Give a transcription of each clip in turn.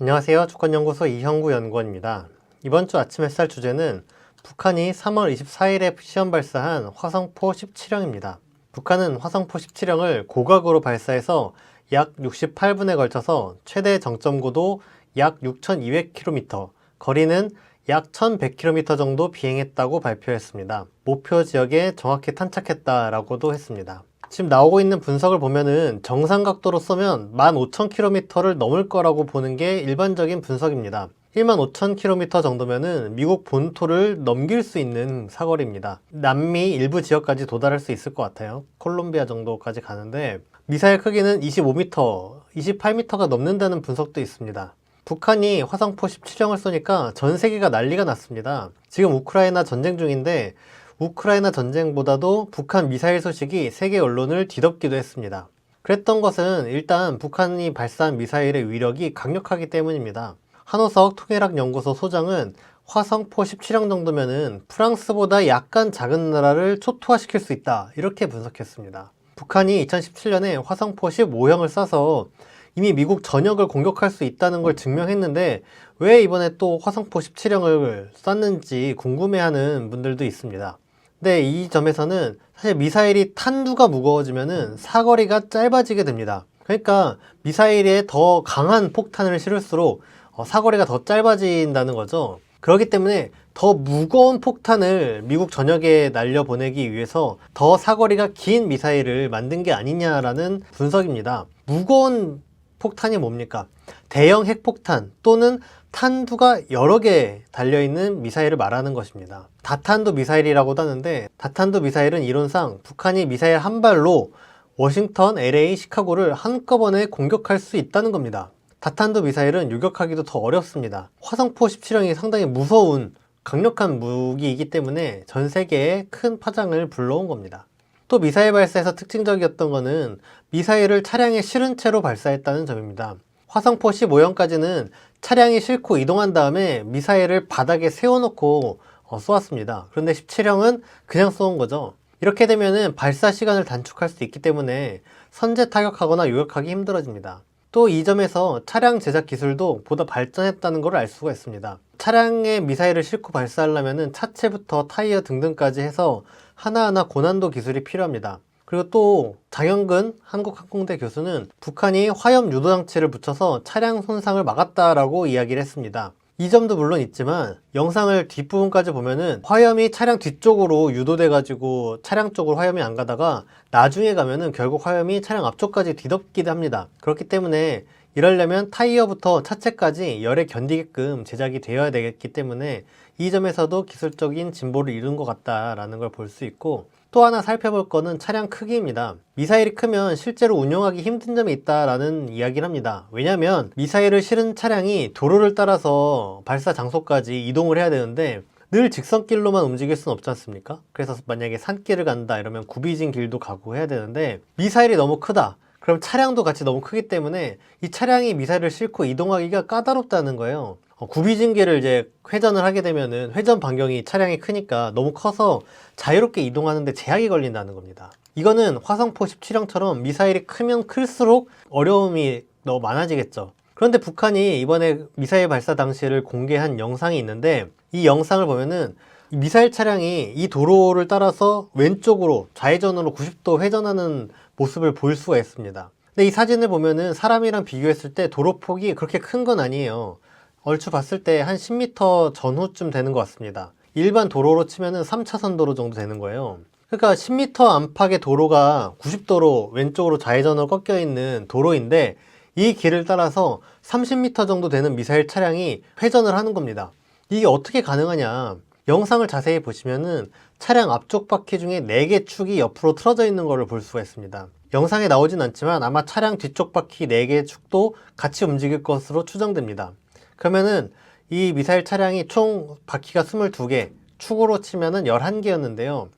안녕하세요. 주권연구소 이형구 연구원입니다. 이번 주 아침 햇살 주제는 북한이 3월 24일에 시험 발사한 화성포 17형입니다. 북한은 화성포 17형을 고각으로 발사해서 약 68분에 걸쳐서 최대 정점 고도 약 6,200km, 거리는 약 1,100km 정도 비행했다고 발표했습니다. 목표 지역에 정확히 탄착했다라고도 했습니다. 지금 나오고 있는 분석을 보면은 정상 각도로 쏘면 15,000km를 넘을 거라고 보는 게 일반적인 분석입니다. 15,000km 정도면은 미국 본토를 넘길 수 있는 사거리입니다. 남미 일부 지역까지 도달할 수 있을 것 같아요. 콜롬비아 정도까지 가는데 미사일 크기는 25m, 28m가 넘는다는 분석도 있습니다. 북한이 화성포 17형을 쏘니까 전 세계가 난리가 났습니다. 지금 우크라이나 전쟁 중인데 우크라이나 전쟁보다도 북한 미사일 소식이 세계 언론을 뒤덮기도 했습니다. 그랬던 것은 일단 북한이 발사한 미사일의 위력이 강력하기 때문입니다. 한호석 통일학 연구소 소장은 화성포 17형 정도면은 프랑스보다 약간 작은 나라를 초토화시킬 수 있다. 이렇게 분석했습니다. 북한이 2017년에 화성포 15형을 쏴서 이미 미국 전역을 공격할 수 있다는 걸 증명했는데 왜 이번에 또 화성포 17형을 쐈는지 궁금해하는 분들도 있습니다. 근데 이 점에서는 사실 미사일이 탄두가 무거워지면은 사거리가 짧아지게 됩니다. 그러니까 미사일에 더 강한 폭탄을 실을수록 어, 사거리가 더 짧아진다는 거죠. 그렇기 때문에 더 무거운 폭탄을 미국 전역에 날려보내기 위해서 더 사거리가 긴 미사일을 만든 게 아니냐라는 분석입니다. 무거운 폭탄이 뭡니까? 대형 핵폭탄 또는 탄두가 여러 개 달려있는 미사일을 말하는 것입니다. 다탄도 미사일이라고도 하는데 다탄도 미사일은 이론상 북한이 미사일 한 발로 워싱턴, LA, 시카고를 한꺼번에 공격할 수 있다는 겁니다. 다탄도 미사일은 유격하기도 더 어렵습니다. 화성포 17형이 상당히 무서운 강력한 무기이기 때문에 전 세계에 큰 파장을 불러온 겁니다. 또 미사일 발사에서 특징적이었던 것은 미사일을 차량에 실은 채로 발사했다는 점입니다. 화성포 15형까지는 차량이 싣고 이동한 다음에 미사일을 바닥에 세워놓고 어, 쏘았습니다. 그런데 17형은 그냥 쏘은 거죠. 이렇게 되면은 발사 시간을 단축할 수 있기 때문에 선제 타격하거나 요격하기 힘들어집니다. 또 이 점에서 차량 제작 기술도 보다 발전했다는 걸 알 수가 있습니다. 차량에 미사일을 싣고 발사하려면 차체부터 타이어 등등까지 해서 하나하나 고난도 기술이 필요합니다. 그리고 또 장영근 한국항공대 교수는 북한이 화염 유도 장치를 붙여서 차량 손상을 막았다라고 이야기를 했습니다. 이 점도 물론 있지만 영상을 뒷부분까지 보면은 화염이 차량 뒤쪽으로 유도돼 가지고 차량 쪽으로 화염이 안 가다가 나중에 가면은 결국 화염이 차량 앞쪽까지 뒤덮기도 합니다. 그렇기 때문에 이러려면 타이어부터 차체까지 열에 견디게끔 제작이 되어야 되겠기 때문에 이 점에서도 기술적인 진보를 이룬 것 같다라는 걸 볼 수 있고 또 하나 살펴볼 거는 차량 크기입니다. 미사일이 크면 실제로 운용하기 힘든 점이 있다라는 이야기를 합니다. 왜냐하면 미사일을 실은 차량이 도로를 따라서 발사 장소까지 이동을 해야 되는데 늘 직선길로만 움직일 수는 없지 않습니까? 그래서 만약에 산길을 간다 이러면 굽이진 길도 가고 해야 되는데 미사일이 너무 크다. 그럼 차량도 같이 너무 크기 때문에 이 차량이 미사일을 싣고 이동하기가 까다롭다는 거예요. 어, 구비진계를 이제 회전을 하게 되면은 회전 반경이 차량이 크니까 너무 커서 자유롭게 이동하는데 제약이 걸린다는 겁니다. 이거는 화성포 17형처럼 미사일이 크면 클수록 어려움이 더 많아지겠죠. 그런데 북한이 이번에 미사일 발사 당시를 공개한 영상이 있는데 이 영상을 보면은 이 미사일 차량이 이 도로를 따라서 왼쪽으로 좌회전으로 90도 회전하는 모습을 볼 수가 있습니다. 근데 이 사진을 보면은 사람이랑 비교했을 때 도로폭이 그렇게 큰 건 아니에요. 얼추 봤을 때 한 10m 전후쯤 되는 것 같습니다. 일반 도로로 치면은 3차선 도로 정도 되는 거예요. 그러니까 10m 안팎의 도로가 90도로 왼쪽으로 좌회전으로 꺾여 있는 도로인데 이 길을 따라서 30m 정도 되는 미사일 차량이 회전을 하는 겁니다. 이게 어떻게 가능하냐? 영상을 자세히 보시면은 차량 앞쪽 바퀴 중에 4개 축이 옆으로 틀어져 있는 것을 볼 수가 있습니다. 영상에 나오진 않지만 아마 차량 뒤쪽 바퀴 4개의 축도 같이 움직일 것으로 추정됩니다. 그러면은 이 미사일 차량이 총 바퀴가 22개, 축으로 치면은 11개였는데요.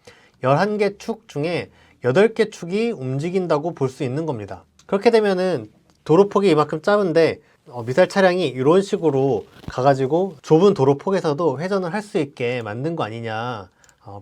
11개 축 중에 8개 축이 움직인다고 볼 수 있는 겁니다. 그렇게 되면은 도로폭이 이만큼 짧은데 어, 미사일 차량이 이런 식으로 가가지고 좁은 도로폭에서도 회전을 할 수 있게 만든 거 아니냐 어,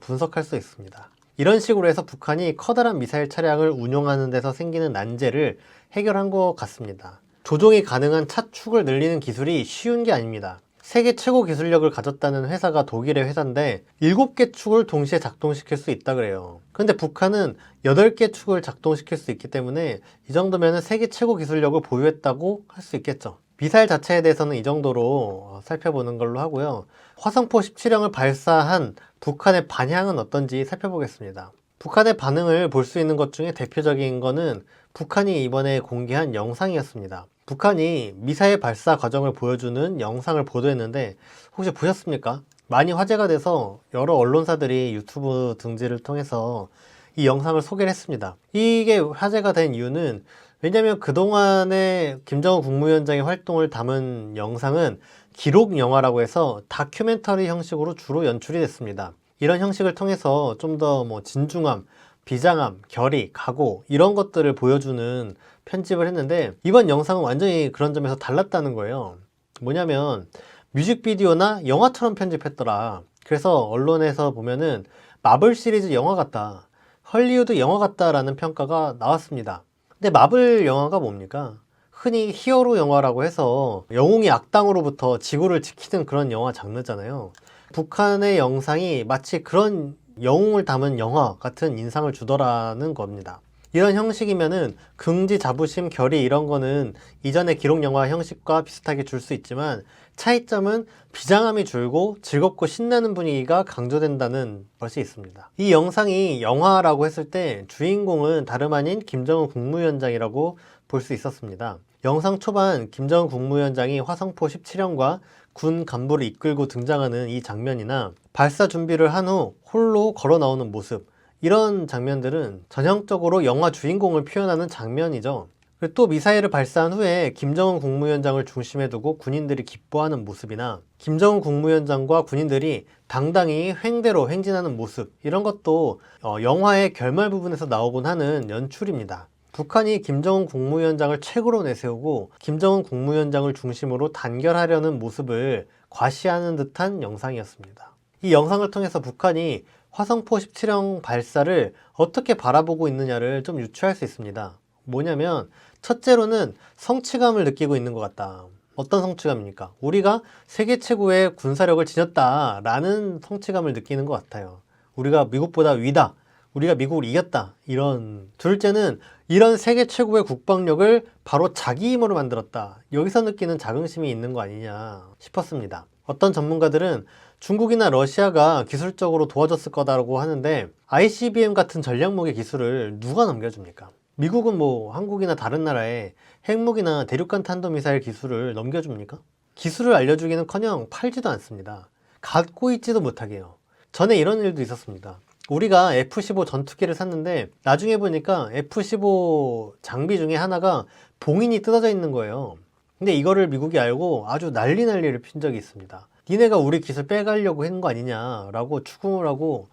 분석할 수 있습니다. 이런 식으로 해서 북한이 커다란 미사일 차량을 운용하는 데서 생기는 난제를 해결한 것 같습니다. 조종이 가능한 차축을 늘리는 기술이 쉬운 게 아닙니다. 세계 최고 기술력을 가졌다는 회사가 독일의 회사인데 7개 축을 동시에 작동시킬 수 있다 그래요. 그런데 북한은 8개 축을 작동시킬 수 있기 때문에 이 정도면 세계 최고 기술력을 보유했다고 할 수 있겠죠. 미사일 자체에 대해서는 이 정도로 어, 살펴보는 걸로 하고요. 화성포 17형을 발사한 북한의 반향은 어떤지 살펴보겠습니다. 북한의 반응을 볼 수 있는 것 중에 대표적인 거는 북한이 이번에 공개한 영상이었습니다. 북한이 미사일 발사 과정을 보여주는 영상을 보도했는데 혹시 보셨습니까? 많이 화제가 돼서 여러 언론사들이 유튜브 등지를 통해서 이 영상을 소개를 했습니다. 이게 화제가 된 이유는 왜냐하면 그동안에 김정은 국무위원장의 활동을 담은 영상은 기록 영화라고 해서 다큐멘터리 형식으로 주로 연출이 됐습니다. 이런 형식을 통해서 좀 더 뭐 진중함, 비장함, 결의, 각오 이런 것들을 보여주는 편집을 했는데 이번 영상은 완전히 그런 점에서 달랐다는 거예요. 뭐냐면 뮤직비디오나 영화처럼 편집했더라. 그래서 언론에서 보면은 마블 시리즈 영화 같다. 헐리우드 영화 같다라는 평가가 나왔습니다. 근데 마블 영화가 뭡니까? 흔히 히어로 영화라고 해서 영웅이 악당으로부터 지구를 지키는 그런 영화 장르잖아요. 북한의 영상이 마치 그런 영웅을 담은 영화 같은 인상을 주더라는 겁니다. 이런 형식이면은 긍지, 자부심, 결의 이런 거는 이전의 기록 영화 형식과 비슷하게 줄 수 있지만 차이점은 비장함이 줄고 즐겁고 신나는 분위기가 강조된다는 것이 있습니다. 이 영상이 영화라고 했을 때 주인공은 다름 아닌 김정은 국무위원장이라고 볼 수 있었습니다. 영상 초반 김정은 국무위원장이 화성포 17형과 군 간부를 이끌고 등장하는 이 장면이나 발사 준비를 한 후 홀로 걸어 나오는 모습 이런 장면들은 전형적으로 영화 주인공을 표현하는 장면이죠. 또 미사일을 발사한 후에 김정은 국무위원장을 중심에 두고 군인들이 기뻐하는 모습이나 김정은 국무위원장과 군인들이 당당히 횡대로 행진하는 모습 이런 것도 어, 영화의 결말 부분에서 나오곤 하는 연출입니다. 북한이 김정은 국무위원장을 최고로 내세우고 김정은 국무위원장을 중심으로 단결하려는 모습을 과시하는 듯한 영상이었습니다. 이 영상을 통해서 북한이 화성포 17형 발사를 어떻게 바라보고 있느냐를 좀 유추할 수 있습니다. 뭐냐면 첫째로는 성취감을 느끼고 있는 것 같다. 어떤 성취감입니까? 우리가 세계 최고의 군사력을 지녔다라는 성취감을 느끼는 것 같아요. 우리가 미국보다 위다. 우리가 미국을 이겼다. 이런. 둘째는 이런 세계 최고의 국방력을 바로 자기 힘으로 만들었다. 여기서 느끼는 자긍심이 있는 거 아니냐 싶었습니다. 어떤 전문가들은 중국이나 러시아가 기술적으로 도와줬을 거다라고 하는데 ICBM 같은 전략무기 기술을 누가 넘겨줍니까? 미국은 뭐 한국이나 다른 나라에 핵무기나 대륙간 탄도미사일 기술을 넘겨줍니까? 기술을 알려주기는커녕 팔지도 않습니다. 갖고 있지도 못하게 해요. 전에 이런 일도 있었습니다. 우리가 F-15 전투기를 샀는데 나중에 보니까 F-15 장비 중에 하나가 봉인이 뜯어져 있는 거예요. 근데 이거를 미국이 알고 아주 난리 난리를 핀 적이 있습니다. 니네가 우리 기술 빼가려고 한거 아니냐라고 추궁을 하고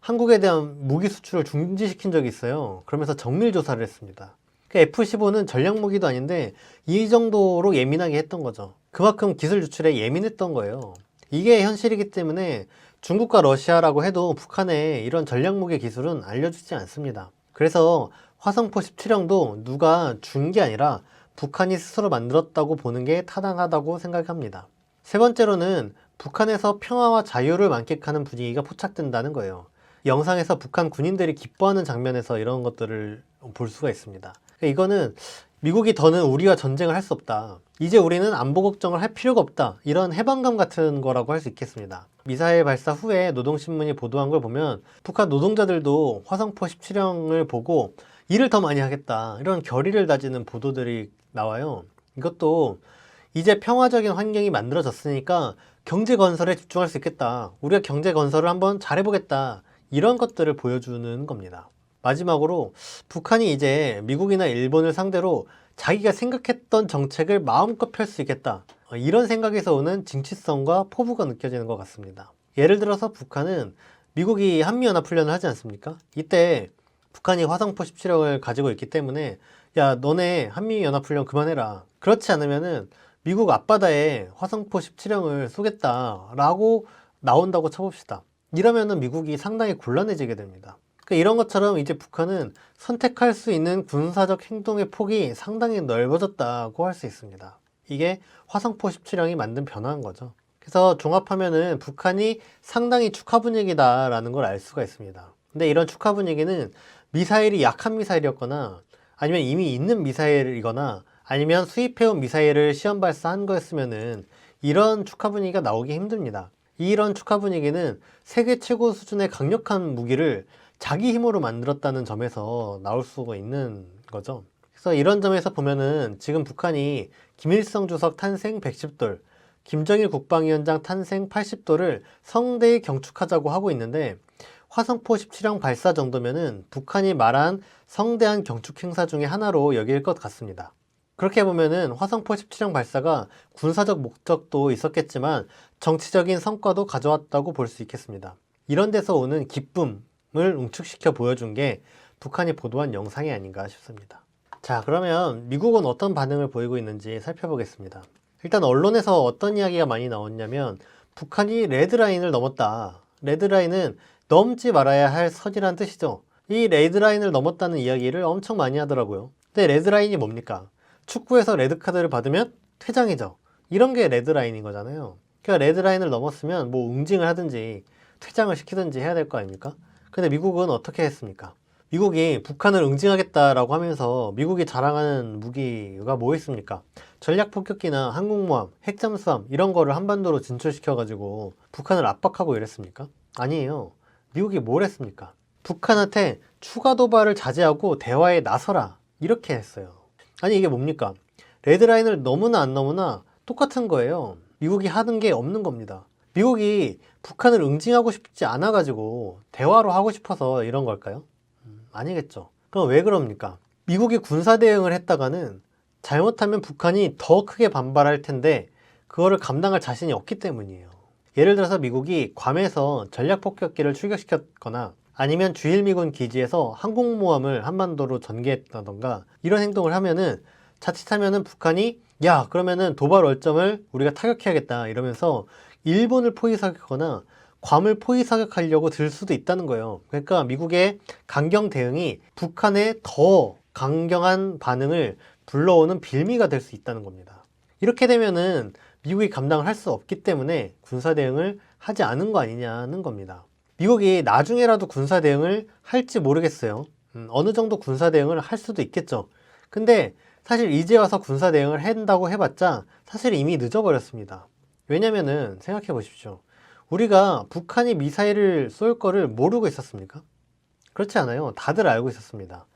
한국에 대한 무기 수출을 중지시킨 적이 있어요. 그러면서 정밀 조사를 했습니다. F-15는 전략 무기도 아닌데 이 정도로 예민하게 했던 거죠. 그만큼 기술 유출에 예민했던 거예요. 이게 현실이기 때문에 중국과 러시아라고 해도 북한에 이런 전략 무기 기술은 알려주지 않습니다. 그래서 화성포 17형도 누가 준 게 아니라 북한이 스스로 만들었다고 보는 게 타당하다고 생각합니다. 세 번째로는 북한에서 평화와 자유를 만끽하는 분위기가 포착된다는 거예요. 영상에서 북한 군인들이 기뻐하는 장면에서 이런 것들을 볼 수가 있습니다. 그러니까 이거는 미국이 더는 우리와 전쟁을 할 수 없다. 이제 우리는 안보 걱정을 할 필요가 없다. 이런 해방감 같은 거라고 할 수 있겠습니다. 미사일 발사 후에 노동신문이 보도한 걸 보면 북한 노동자들도 화성포 17형을 보고 일을 더 많이 하겠다. 이런 결의를 다지는 보도들이 나와요. 이것도 이제 평화적인 환경이 만들어졌으니까 경제 건설에 집중할 수 있겠다. 우리가 경제 건설을 한번 잘해보겠다. 이런 것들을 보여주는 겁니다. 마지막으로 북한이 이제 미국이나 일본을 상대로 자기가 생각했던 정책을 마음껏 펼 수 있겠다. 이런 생각에서 오는 진취성과 포부가 느껴지는 것 같습니다. 예를 들어서 북한은 미국이 한미연합훈련을 하지 않습니까? 이때 북한이 화성포 17형을 가지고 있기 때문에 야 너네 한미연합훈련 그만해라. 그렇지 않으면은 미국 앞바다에 화성포 17형을 쏘겠다라고 나온다고 쳐봅시다. 이러면은 미국이 상당히 곤란해지게 됩니다. 그러니까 이런 것처럼 이제 북한은 선택할 수 있는 군사적 행동의 폭이 상당히 넓어졌다고 할 수 있습니다. 이게 화성포 17형이 만든 변화인 거죠. 그래서 종합하면은 북한이 상당히 축하 분위기다라는 걸 알 수가 있습니다. 근데 이런 축하 분위기는 미사일이 약한 미사일이었거나 아니면 이미 있는 미사일이거나 아니면 수입해온 미사일을 시험 발사한 거였으면은 이런 축하 분위기가 나오기 힘듭니다. 이런 축하 분위기는 세계 최고 수준의 강력한 무기를 자기 힘으로 만들었다는 점에서 나올 수가 있는 거죠. 그래서 이런 점에서 보면은 지금 북한이 김일성 주석 탄생 110돌, 김정일 국방위원장 탄생 80돌을 성대히 경축하자고 하고 있는데 화성포 17형 발사 정도면은 북한이 말한 성대한 경축 행사 중에 하나로 여길 것 같습니다. 그렇게 보면은 화성포 17형 발사가 군사적 목적도 있었겠지만 정치적인 성과도 가져왔다고 볼 수 있겠습니다. 이런 데서 오는 기쁨을 응축시켜 보여준 게 북한이 보도한 영상이 아닌가 싶습니다. 자, 그러면 미국은 어떤 반응을 보이고 있는지 살펴보겠습니다. 일단 언론에서 어떤 이야기가 많이 나왔냐면 북한이 레드라인을 넘었다. 레드라인은 넘지 말아야 할 선이란 뜻이죠. 이 레드라인을 넘었다는 이야기를 엄청 많이 하더라고요. 근데 레드라인이 뭡니까? 축구에서 레드카드를 받으면 퇴장이죠. 이런 게 레드라인인 거잖아요. 그러니까 레드라인을 넘었으면 뭐 응징을 하든지 퇴장을 시키든지 해야 될 거 아닙니까? 근데 미국은 어떻게 했습니까? 미국이 북한을 응징하겠다라고 하면서 미국이 자랑하는 무기가 뭐 있습니까? 전략 폭격기나 항공모함, 핵잠수함 이런 거를 한반도로 진출시켜가지고 북한을 압박하고 이랬습니까? 아니에요. 미국이 뭘 했습니까? 북한한테 추가 도발을 자제하고 대화에 나서라 이렇게 했어요. 아니 이게 뭡니까? 레드라인을 너무나 안 너무나 똑같은 거예요. 미국이 하는 게 없는 겁니다. 미국이 북한을 응징하고 싶지 않아 가지고 대화로 하고 싶어서 이런 걸까요? 음, 아니겠죠. 그럼 왜 그럽니까? 미국이 군사 대응을 했다가는 잘못하면 북한이 더 크게 반발할 텐데 그거를 감당할 자신이 없기 때문이에요. 예를 들어서 미국이 괌에서 전략 폭격기를 출격시켰거나 아니면 주일미군 기지에서 항공모함을 한반도로 전개했다던가 이런 행동을 하면은 자칫하면은 북한이 야 그러면은 도발 월점을 우리가 타격해야겠다 이러면서 일본을 포위 사격하거나 괌을 포위 사격하려고 들 수도 있다는 거예요. 그러니까 미국의 강경 대응이 북한의 더 강경한 반응을 불러오는 빌미가 될 수 있다는 겁니다. 이렇게 되면은 미국이 감당을 할 수 없기 때문에 군사 대응을 하지 않은 거 아니냐는 겁니다. 미국이 나중에라도 군사 대응을 할지 모르겠어요. 음, 어느 정도 군사 대응을 할 수도 있겠죠. 근데 사실 이제 와서 군사 대응을 한다고 해봤자 사실 이미 늦어버렸습니다. 왜냐면은 생각해 보십시오. 우리가 북한이 미사일을 쏠 거를 모르고 있었습니까? 그렇지 않아요. 다들 알고 있었습니다.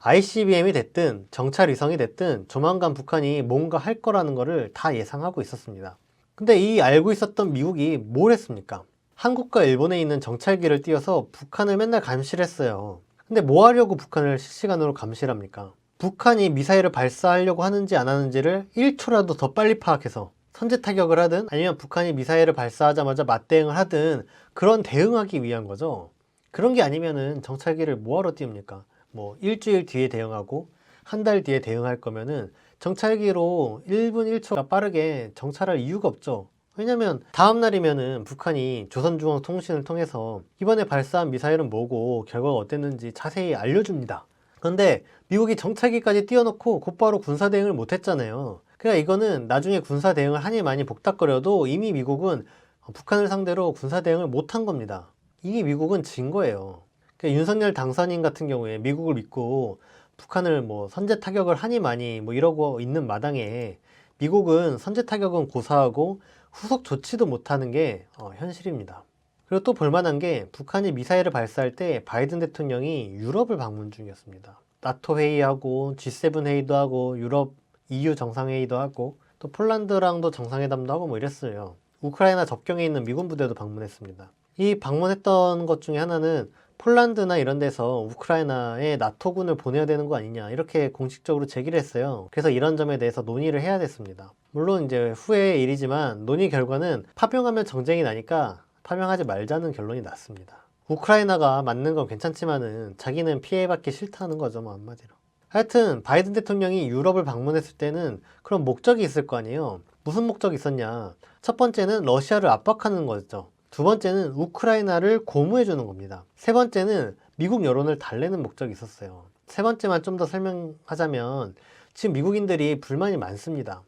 ICBM이 됐든 정찰 위성이 됐든 조만간 북한이 뭔가 할 거라는 거를 다 예상하고 있었습니다. 근데 이 알고 있었던 미국이 뭘 했습니까? 한국과 일본에 있는 정찰기를 띄워서 북한을 맨날 감시했어요. 근데 뭐 하려고 북한을 실시간으로 감시합니까? 북한이 미사일을 발사하려고 하는지 안 하는지를 1초라도 더 빨리 파악해서 선제 타격을 하든 아니면 북한이 미사일을 발사하자마자 맞대응을 하든 그런 대응하기 위한 거죠. 그런 게 아니면은 정찰기를 뭐하러 띄웁니까? 뭐 일주일 뒤에 대응하고 한 달 뒤에 대응할 거면은 정찰기로 1분 1초가 빠르게 정찰할 이유가 없죠. 왜냐면 다음 날이면은 북한이 조선중앙통신을 통해서 이번에 발사한 미사일은 뭐고 결과가 어땠는지 자세히 알려줍니다. 그런데 미국이 정찰기까지 띄워놓고 곧바로 군사 대응을 못했잖아요. 그러니까 이거는 나중에 군사 대응을 하니 많이 복닥거려도 이미 미국은 북한을 상대로 군사 대응을 못한 겁니다. 이미 미국은 진 거예요. 그러니까 윤석열 당선인 같은 경우에 미국을 믿고 북한을 뭐 선제 타격을 하니 많이 뭐 이러고 있는 마당에 미국은 선제 타격은 고사하고 후속 조치도 못하는 게 어, 현실입니다. 그리고 또 볼만한 게 북한이 미사일을 발사할 때 바이든 대통령이 유럽을 방문 중이었습니다. 나토 회의하고 G7 회의도 하고 유럽 EU 정상회의도 하고 또 폴란드랑도 정상회담도 하고 뭐 이랬어요. 우크라이나 접경에 있는 미군 부대도 방문했습니다. 이 방문했던 것 중에 하나는 폴란드나 이런 데서 우크라이나에 나토군을 보내야 되는 거 아니냐 이렇게 공식적으로 제기를 했어요. 그래서 이런 점에 대해서 논의를 해야 됐습니다. 물론 이제 후의 일이지만 논의 결과는 파병하면 정쟁이 나니까 파병하지 말자는 결론이 났습니다. 우크라이나가 맞는 건 괜찮지만은 자기는 피해받기 싫다는 거죠, 뭐 한마디로. 하여튼 바이든 대통령이 유럽을 방문했을 때는 그런 목적이 있을 거 아니에요. 무슨 목적이 있었냐? 첫 번째는 러시아를 압박하는 거였죠. 두 번째는 우크라이나를 고무해 주는 겁니다. 세 번째는 미국 여론을 달래는 목적이 있었어요. 세 번째만 좀 더 설명하자면 지금 미국인들이 불만이 많습니다.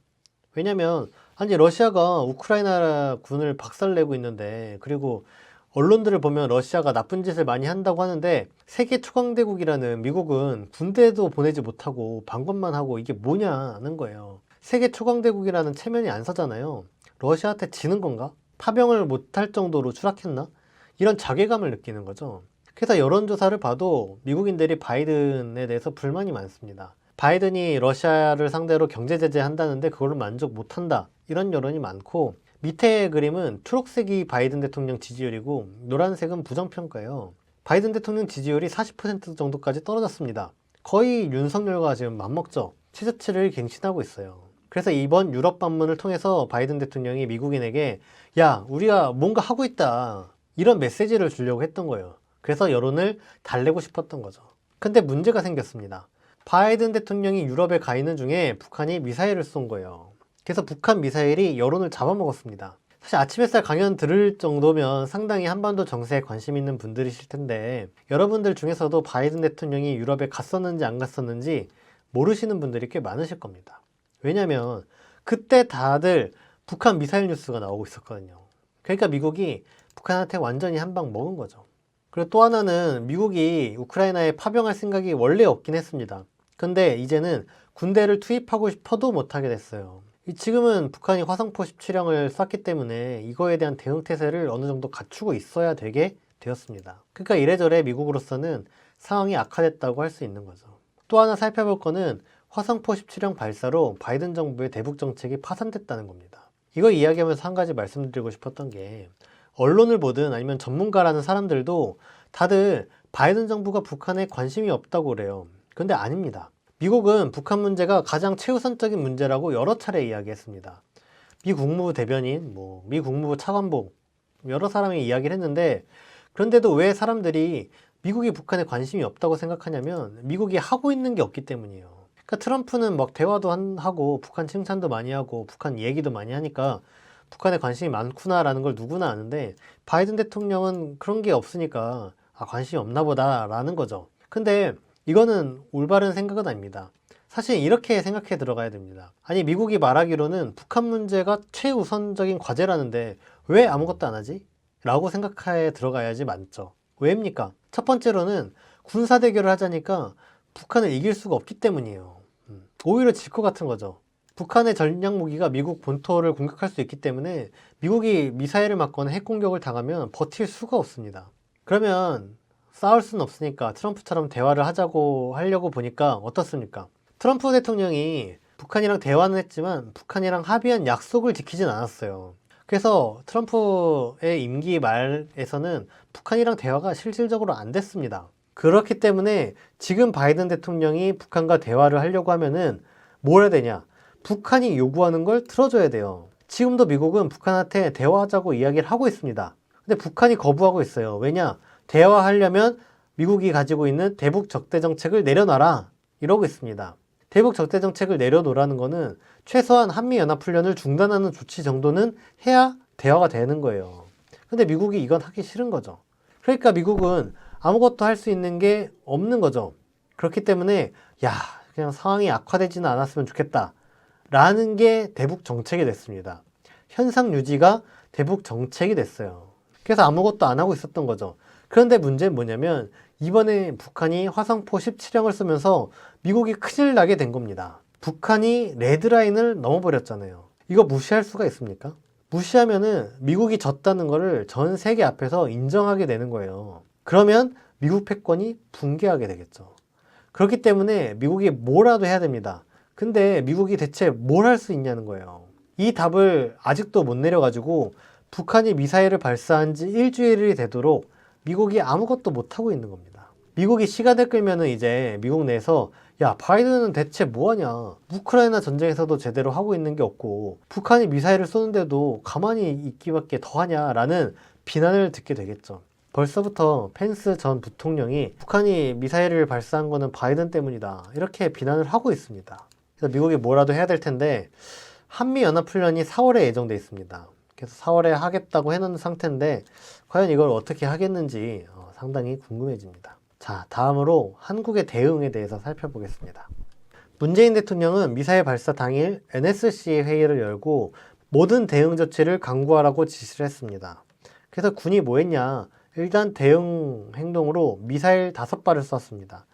왜냐면 아니 러시아가 우크라이나 군을 박살내고 있는데 그리고 언론들을 보면 러시아가 나쁜 짓을 많이 한다고 하는데 세계 초강대국이라는 미국은 군대도 보내지 못하고 방관만 하고 이게 뭐냐는 거예요. 세계 초강대국이라는 체면이 안 서잖아요. 러시아한테 지는 건가? 파병을 못할 정도로 추락했나? 이런 자괴감을 느끼는 거죠. 그래서 여론조사를 봐도 미국인들이 바이든에 대해서 불만이 많습니다. 바이든이 러시아를 상대로 경제 제재한다는데 그걸로 만족 못한다. 이런 여론이 많고 밑에 그림은 초록색이 바이든 대통령 지지율이고 노란색은 부정평가예요. 바이든 대통령 지지율이 40% 정도까지 떨어졌습니다. 거의 윤석열과 지금 맞먹죠. 최저치를 갱신하고 있어요. 그래서 이번 유럽 방문을 통해서 바이든 대통령이 미국인에게 야, 우리가 뭔가 하고 있다. 이런 메시지를 주려고 했던 거예요. 그래서 여론을 달래고 싶었던 거죠. 근데 문제가 생겼습니다. 바이든 대통령이 유럽에 가 있는 중에 북한이 미사일을 쏜 거예요. 그래서 북한 미사일이 여론을 잡아먹었습니다. 사실 아침 햇살 강연 들을 정도면 상당히 한반도 정세에 관심 있는 분들이실 텐데 여러분들 중에서도 바이든 대통령이 유럽에 갔었는지 안 갔었는지 모르시는 분들이 꽤 많으실 겁니다. 왜냐면 그때 다들 북한 미사일 뉴스가 나오고 있었거든요. 그러니까 미국이 북한한테 완전히 한 방 먹은 거죠. 그리고 또 하나는 미국이 우크라이나에 파병할 생각이 원래 없긴 했습니다. 근데 이제는 군대를 투입하고 싶어도 못하게 됐어요. 이 지금은 북한이 화성포 17형을 쐈기 때문에 이거에 대한 대응 태세를 어느 정도 갖추고 있어야 되게 되었습니다. 그러니까 이래저래 미국으로서는 상황이 악화됐다고 할 수 있는 거죠. 또 하나 살펴볼 거는 화성포 17형 발사로 바이든 정부의 대북 정책이 파산됐다는 겁니다. 이거 이야기하면서 한 가지 말씀드리고 싶었던 게 언론을 보든 아니면 전문가라는 사람들도 다들 바이든 정부가 북한에 관심이 없다고 그래요. 근데 아닙니다. 미국은 북한 문제가 가장 최우선적인 문제라고 여러 차례 이야기했습니다. 미 국무부 대변인, 뭐, 미 국무부 차관보, 여러 사람이 이야기를 했는데, 그런데도 왜 사람들이 미국이 북한에 관심이 없다고 생각하냐면, 미국이 하고 있는 게 없기 때문이에요. 그러니까 트럼프는 막 대화도 한- 하고, 북한 칭찬도 많이 하고, 북한 얘기도 많이 하니까, 북한에 관심이 많구나라는 걸 누구나 아는데, 바이든 대통령은 그런 게 없으니까, 아, 관심이 없나 보다라는 거죠. 근데 이거는 올바른 생각은 아닙니다. 사실 이렇게 생각해 들어가야 됩니다. 아니, 미국이 말하기로는 북한 문제가 최우선적인 과제라는데 왜 아무것도 안 하지? 라고 생각해 들어가야지 맞죠. 왜입니까? 첫 번째로는 군사 대결을 하자니까 북한을 이길 수가 없기 때문이에요. 음, 오히려 질 것 같은 거죠. 북한의 전략 무기가 미국 본토를 공격할 수 있기 때문에 미국이 미사일을 맞거나 핵 공격을 당하면 버틸 수가 없습니다. 그러면 싸울 수는 없으니까 트럼프처럼 대화를 하자고 하려고 보니까 어떻습니까? 트럼프 대통령이 북한이랑 대화는 했지만 북한이랑 합의한 약속을 지키진 않았어요. 그래서 트럼프의 임기 말에서는 북한이랑 대화가 실질적으로 안 됐습니다. 그렇기 때문에 지금 바이든 대통령이 북한과 대화를 하려고 하면은 뭘 해야 되냐? 북한이 요구하는 걸 들어줘야 돼요. 지금도 미국은 북한한테 대화하자고 이야기를 하고 있습니다. 근데 북한이 거부하고 있어요. 왜냐? 대화하려면 미국이 가지고 있는 대북 적대 정책을 내려놔라. 이러고 있습니다. 대북 적대 정책을 내려놓으라는 거는 최소한 한미 연합 훈련을 중단하는 조치 정도는 해야 대화가 되는 거예요. 근데 미국이 이건 하기 싫은 거죠. 그러니까 미국은 아무것도 할 수 있는 게 없는 거죠. 그렇기 때문에 야, 그냥 상황이 악화되지는 않았으면 좋겠다. 라는 게 대북 정책이 됐습니다. 현상 유지가 대북 정책이 됐어요. 그래서 아무것도 안 하고 있었던 거죠. 그런데 문제는 뭐냐면 이번에 북한이 화성포 17형을 쓰면서 미국이 큰일 나게 된 겁니다. 북한이 레드라인을 넘어버렸잖아요. 이거 무시할 수가 있습니까? 무시하면은 미국이 졌다는 거를 전 세계 앞에서 인정하게 되는 거예요. 그러면 미국 패권이 붕괴하게 되겠죠. 그렇기 때문에 미국이 뭐라도 해야 됩니다. 근데 미국이 대체 뭘 할 수 있냐는 거예요. 이 답을 아직도 못 내려가지고 북한이 미사일을 발사한 지 일주일이 되도록 미국이 아무것도 못하고 있는 겁니다. 미국이 시간을 끌면은 이제 미국 내에서 야, 바이든은 대체 뭐하냐. 우크라이나 전쟁에서도 제대로 하고 있는 게 없고, 북한이 미사일을 쏘는데도 가만히 있기밖에 더하냐라는 비난을 듣게 되겠죠. 벌써부터 펜스 전 부통령이 북한이 미사일을 발사한 거는 바이든 때문이다. 이렇게 비난을 하고 있습니다. 그래서 미국이 뭐라도 해야 될 텐데, 한미 연합 훈련이 4월에 예정돼 있습니다. 그래서 4월에 하겠다고 해놓은 상태인데, 과연 이걸 어떻게 하겠는지 어, 상당히 궁금해집니다. 자, 다음으로 한국의 대응에 대해서 살펴보겠습니다. 문재인 대통령은 미사일 발사 당일 NSC 회의를 열고 모든 대응 조치를 강구하라고 지시를 했습니다. 그래서 군이 뭐 했냐? 일단 대응 행동으로 미사일 다섯 발을 쐈습니다.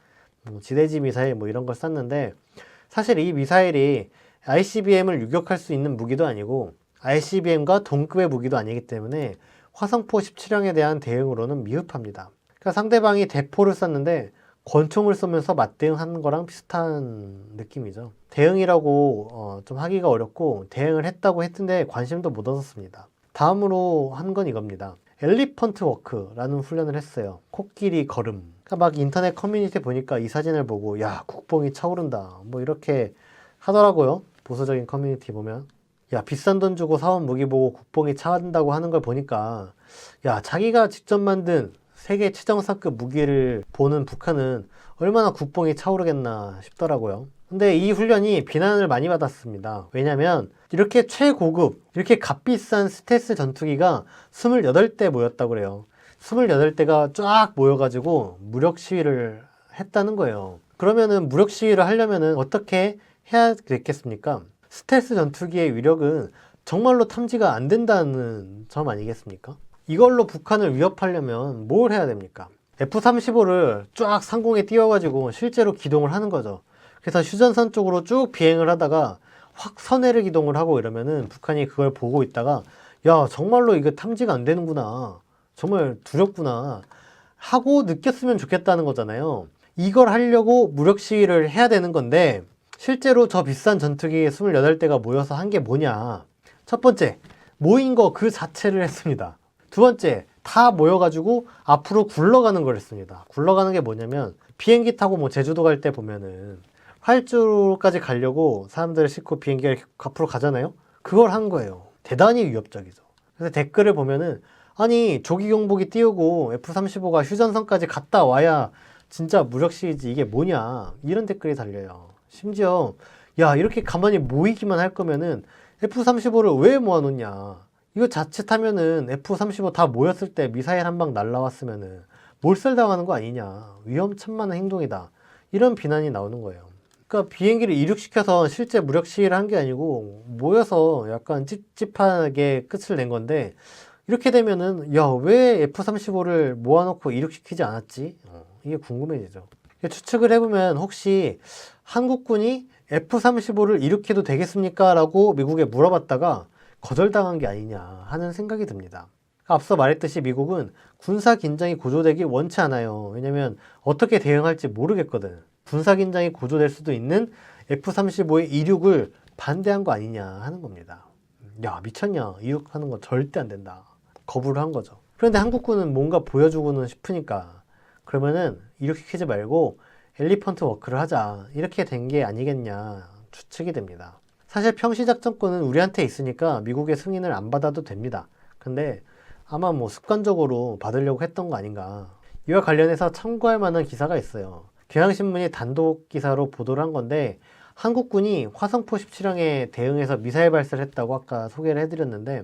뭐 지대지 미사일 뭐 이런 걸 쐈는데 사실 이 미사일이 ICBM을 유격할 수 있는 무기도 아니고 ICBM과 동급의 무기도 아니기 때문에 화성포 17형에 대한 대응으로는 미흡합니다. 그러니까 상대방이 대포를 쐈는데 권총을 쏘면서 맞대응하는 거랑 비슷한 느낌이죠. 대응이라고 어, 좀 하기가 어렵고 대응을 했다고 했는데 관심도 못 얻었습니다. 다음으로 한 건 이겁니다. 엘리펀트 워크라는 훈련을 했어요. 코끼리 걸음. 그러니까 막 인터넷 커뮤니티 보니까 이 사진을 보고 야 국뽕이 차오른다 뭐 이렇게 하더라고요. 보수적인 커뮤니티 보면 야 비싼 돈 주고 사온 무기 보고 국뽕이 차온다고 하는 걸 보니까 야 자기가 직접 만든 세계 최정상급 무기를 보는 북한은 얼마나 국뽕이 차오르겠나 싶더라고요. 근데 이 훈련이 비난을 많이 받았습니다. 왜냐면 이렇게 최고급, 이렇게 값비싼 스텔스 전투기가 28대 모였다고 그래요. 28대가 쫙 모여가지고 무력 시위를 했다는 거예요. 그러면은 무력 시위를 하려면은 어떻게 해야 됐겠습니까? 스텔스 전투기의 위력은 정말로 탐지가 안 된다는 점 아니겠습니까? 이걸로 북한을 위협하려면 뭘 해야 됩니까? F-35를 쫙 상공에 띄워가지고 실제로 기동을 하는 거죠. 그래서 휴전선 쪽으로 쭉 비행을 하다가 확 선해를 기동을 하고 이러면은 북한이 그걸 보고 있다가 야 정말로 이거 탐지가 안 되는구나 정말 두렵구나 하고 느꼈으면 좋겠다는 거잖아요 이걸 하려고 무력 시위를 해야 되는 건데 실제로 저 비싼 전투기 28대가 모여서 한 게 뭐냐 첫 번째 모인 거 그 자체를 했습니다 두 번째 다 모여가지고 앞으로 굴러가는 걸 했습니다 굴러가는 게 뭐냐면 비행기 타고 뭐 제주도 갈 때 보면은 활주로까지 가려고 사람들을 싣고 비행기가 앞으로 가잖아요. 그걸 한 거예요. 대단히 위협적이죠. 그래서 댓글을 보면은 아니 조기 경보기 띄우고 F-35가 휴전선까지 갔다 와야 진짜 무력 시위지 이게 뭐냐 이런 댓글이 달려요. 심지어 야 이렇게 가만히 모이기만 할 거면은 F-35를 왜 모아놓냐 이거 자칫하면은 F-35 다 모였을 때 미사일 한 방 날라왔으면은 몰살당하는 거 아니냐 위험천만한 행동이다 이런 비난이 나오는 거예요. 그러니까 비행기를 이륙시켜서 실제 무력 시위를 한 게 아니고 모여서 약간 찝찝하게 끝을 낸 건데 이렇게 되면은 야 왜 F-35를 모아놓고 이륙시키지 않았지? 어, 이게 궁금해지죠. 추측을 해보면 혹시 한국군이 F-35를 이륙해도 되겠습니까? 라고 미국에 물어봤다가 거절당한 게 아니냐 하는 생각이 듭니다. 앞서 말했듯이 미국은 군사 긴장이 고조되기 원치 않아요. 왜냐면 어떻게 대응할지 모르겠거든. 군사 긴장이 고조될 수도 있는 F-35의 이륙을 반대한 거 아니냐 하는 겁니다. 야 미쳤냐 이륙하는 거 절대 안 된다. 거부를 한 거죠. 그런데 한국군은 뭔가 보여주고는 싶으니까 그러면은 이륙시키지 말고 엘리펀트 워크를 하자 이렇게 된 게 아니겠냐 추측이 됩니다. 사실 평시작전권은 우리한테 있으니까 미국의 승인을 안 받아도 됩니다. 근데 아마 뭐 습관적으로 받으려고 했던 거 아닌가. 이와 관련해서 참고할 만한 기사가 있어요. 경향신문이 단독 기사로 보도를 한 건데 한국군이 화성포 17형에 대응해서 미사일 발사를 했다고 아까 소개를 해드렸는데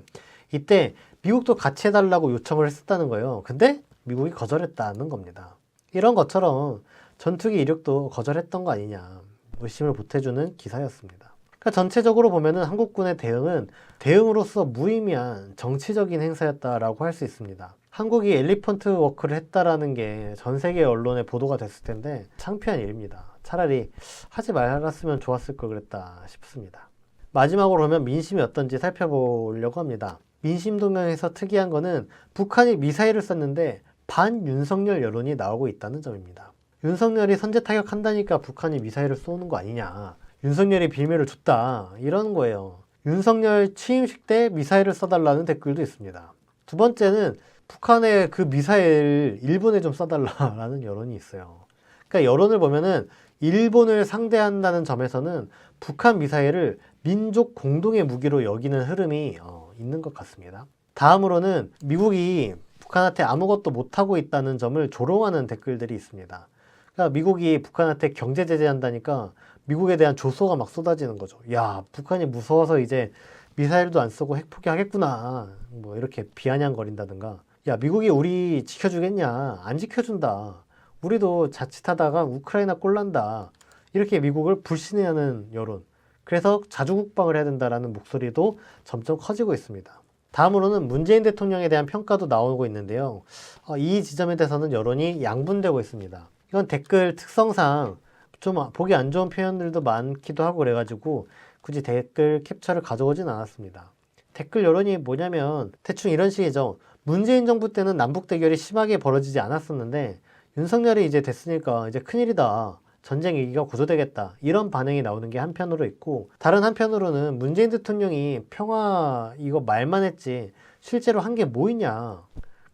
이때 미국도 같이 해달라고 요청을 했었다는 거예요. 근데 미국이 거절했다는 겁니다. 이런 것처럼 전투기 이륙도 거절했던 거 아니냐 의심을 보태주는 기사였습니다. 그러니까 전체적으로 보면은 한국군의 대응은 대응으로서 무의미한 정치적인 행사였다라고 할 수 있습니다. 한국이 엘리펀트 워크를 했다라는 게 전 세계 언론에 보도가 됐을 텐데 창피한 일입니다. 차라리 하지 말았으면 좋았을 걸 그랬다 싶습니다. 마지막으로 보면 민심이 어떤지 살펴보려고 합니다. 민심 동향에서 특이한 거는 북한이 미사일을 쐈는데 반 윤석열 여론이 나오고 있다는 점입니다. 윤석열이 선제 타격한다니까 북한이 미사일을 쏘는 거 아니냐. 윤석열이 빌미를 줬다. 이런 거예요. 윤석열 취임식 때 미사일을 써달라는 댓글도 있습니다. 두 번째는 북한의 그 미사일 일본에 좀 써달라라는 여론이 있어요. 그러니까 여론을 보면은 일본을 상대한다는 점에서는 북한 미사일을 민족 공동의 무기로 여기는 흐름이 어, 있는 것 같습니다. 다음으로는 미국이 북한한테 아무것도 못하고 있다는 점을 조롱하는 댓글들이 있습니다. 그러니까 미국이 북한한테 경제 제재한다니까 미국에 대한 조소가 막 쏟아지는 거죠. 야, 북한이 무서워서 이제 미사일도 안 쓰고 핵 포기하겠구나. 뭐 이렇게 비아냥거린다든가. 야, 미국이 우리 지켜주겠냐? 안 지켜준다. 우리도 자칫하다가 우크라이나 꼴난다. 이렇게 미국을 불신해하는 여론. 그래서 자주국방을 해야 된다라는 목소리도 점점 커지고 있습니다. 다음으로는 문재인 대통령에 대한 평가도 나오고 있는데요. 어, 이 지점에 대해서는 여론이 양분되고 있습니다. 이건 댓글 특성상 좀 보기 안 좋은 표현들도 많기도 하고 그래가지고 굳이 댓글 캡처를 가져오진 않았습니다. 댓글 여론이 뭐냐면 대충 이런 식이죠. 문재인 정부 때는 남북 대결이 심하게 벌어지지 않았었는데 윤석열이 이제 됐으니까 이제 큰일이다. 전쟁 위기가 고조되겠다. 이런 반응이 나오는 게 한편으로 있고 다른 한편으로는 문재인 대통령이 평화 이거 말만 했지 실제로 한 게 뭐 있냐.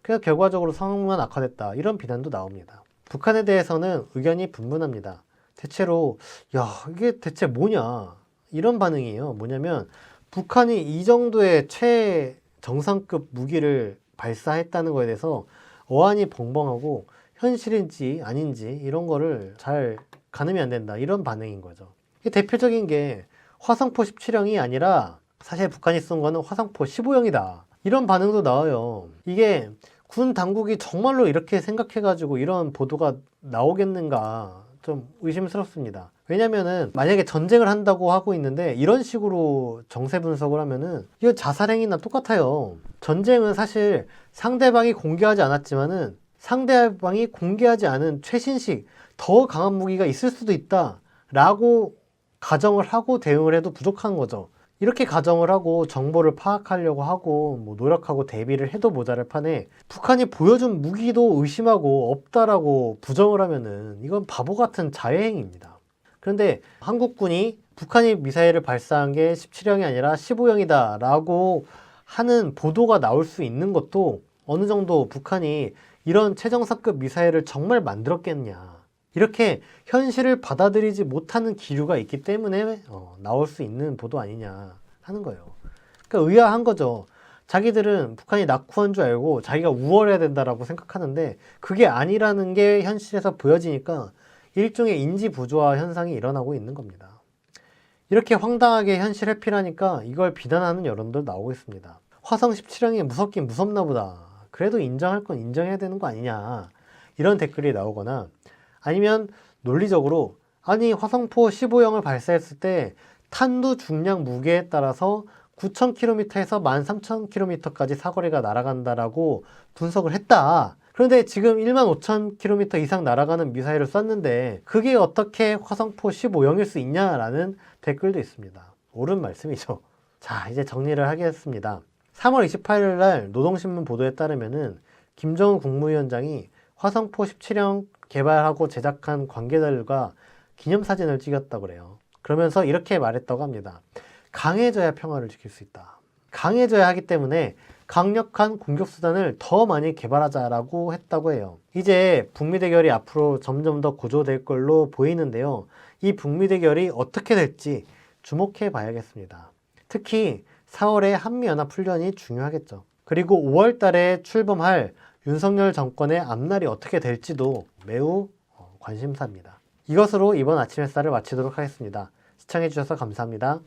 그래서 결과적으로 상황만 악화됐다. 이런 비난도 나옵니다. 북한에 대해서는 의견이 분분합니다. 대체로 야 이게 대체 뭐냐 이런 반응이에요. 뭐냐면 북한이 이 정도의 최정상급 무기를 발사했다는 거에 대해서 어안이 벙벙하고 현실인지 아닌지 이런 거를 잘 가늠이 안 된다 이런 반응인 거죠. 대표적인 게 화성포 17형이 아니라 사실 북한이 쏜 거는 화성포 15형이다 이런 반응도 나와요. 이게 군 당국이 정말로 이렇게 생각해가지고 이런 보도가 나오겠는가 좀 의심스럽습니다. 왜냐면은 만약에 전쟁을 한다고 하고 있는데 이런 식으로 정세 분석을 하면은 이거 자살행위나 똑같아요. 전쟁은 사실 상대방이 공개하지 않았지만은 상대방이 공개하지 않은 최신식 더 강한 무기가 있을 수도 있다라고 가정을 하고 대응을 해도 부족한 거죠. 이렇게 가정을 하고 정보를 파악하려고 하고 뭐 노력하고 대비를 해도 모자랄 판에 북한이 보여준 무기도 의심하고 없다라고 부정을 하면은 이건 바보 같은 자해행위입니다. 그런데 한국군이 북한이 미사일을 발사한 게 17형이 아니라 15형이다 라고 하는 보도가 나올 수 있는 것도 어느 정도 북한이 이런 최정상급 미사일을 정말 만들었겠냐. 이렇게 현실을 받아들이지 못하는 기류가 있기 때문에 어, 나올 수 있는 보도 아니냐 하는 거예요. 그러니까 의아한 거죠. 자기들은 북한이 낙후한 줄 알고 자기가 우월해야 된다라고 생각하는데 그게 아니라는 게 현실에서 보여지니까 일종의 인지 부조화 현상이 일어나고 있는 겁니다. 이렇게 황당하게 현실 회피라니까 이걸 비난하는 여론도 나오고 있습니다. 화성 17형이 무섭긴 무섭나 보다. 그래도 인정할 건 인정해야 되는 거 아니냐. 이런 댓글이 나오거나 아니면 논리적으로 아니 화성포 15형을 발사했을 때 탄두 중량 무게에 따라서 9,000km에서 13,000km까지 사거리가 날아간다라고 분석을 했다. 그런데 지금 15,000km 이상 날아가는 미사일을 쐈는데 그게 어떻게 화성포 15형일 수 있냐라는 댓글도 있습니다. 옳은 말씀이죠. 자, 이제 정리를 하겠습니다. 3월 28일 날 노동신문 보도에 따르면 은 김정은 국무위원장이 화성포 17형 개발하고 제작한 관계자들과 기념사진을 찍었다고 그래요. 그러면서 이렇게 말했다고 합니다. 강해져야 평화를 지킬 수 있다. 강해져야 하기 때문에 강력한 공격수단을 더 많이 개발하자라고 했다고 해요. 이제 북미 대결이 앞으로 점점 더 고조될 걸로 보이는데요. 이 북미 대결이 어떻게 될지 주목해 봐야겠습니다. 특히 4월에 한미연합훈련이 중요하겠죠. 그리고 5월 달에 출범할 윤석열 정권의 앞날이 어떻게 될지도 매우 어, 관심사입니다. 이것으로 이번 아침 햇살을 마치도록 하겠습니다. 시청해주셔서 감사합니다.